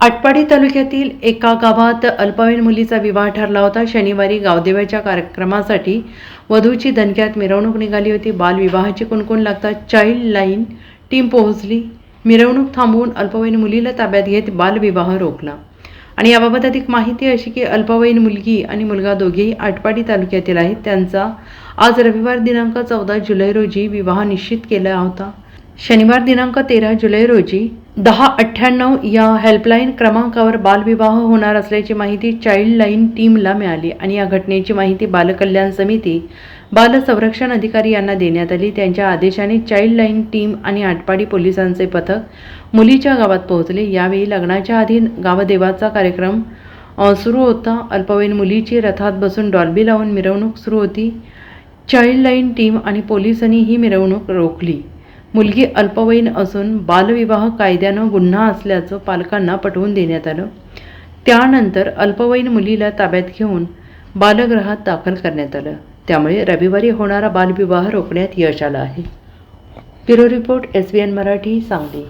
आटपाडी तालुक्यातील एका गावात अल्पवयीन मुलीचा विवाह ठरला होता. शनिवारी गावदेव्याच्या कार्यक्रमासाठी वधूची दणक्यात मिरवणूक निघाली होती. बालविवाहाची कुणकुण लागता चाइल्ड लाईन टीम पोहोचली. मिरवणूक थांबवून अल्पवयीन मुलीला ताब्यात घेत बालविवाह रोखला. आणि याबाबत अधिक माहिती अशी की अल्पवयीन मुलगी आणि मुलगा दोघेही आटपाडी तालुक्यातील आहेत. त्यांचा आज रविवार दिनांक चौदा जुलै रोजी विवाह निश्चित केला होता. शनिवार दिनांक तेरा जुलै रोजी दहा अठ्ठ्याण्णव या हेल्पलाईन क्रमांकावर बालविवाह होणार असल्याची माहिती चाइल्ड लाईन टीमला मिळाली आणि या घटनेची माहिती बालकल्याण समिती बाल संरक्षण अधिकारी यांना देण्यात आली. त्यांच्या आदेशाने चाइल्ड लाईन टीम आणि आटपाडी पोलिसांचे पथक मुलीच्या गावात पोहोचले. यावेळी लग्नाच्या आधी गावदेवाचा कार्यक्रम सुरू होता. अल्पवयीन मुलीची रथात बसून डॉल्बी लावून मिरवणूक सुरू होती. चाइल्ड लाईन टीम आणि पोलिसांनी ही मिरवणूक रोखली. मुलगी अल्पवयीन असून बालविवाह कायद्यानं गुन्हा असल्याचं पालकांना पटवून देण्यात आलं. त्यानंतर अल्पवयीन मुलीला ताब्यात घेऊन बालगृहात दाखल करण्यात आलं. त्यामुळे रविवारी होणारा बालविवाह रोखण्यात यश आलं आहे. Bureau report S B N Marathi Sangli.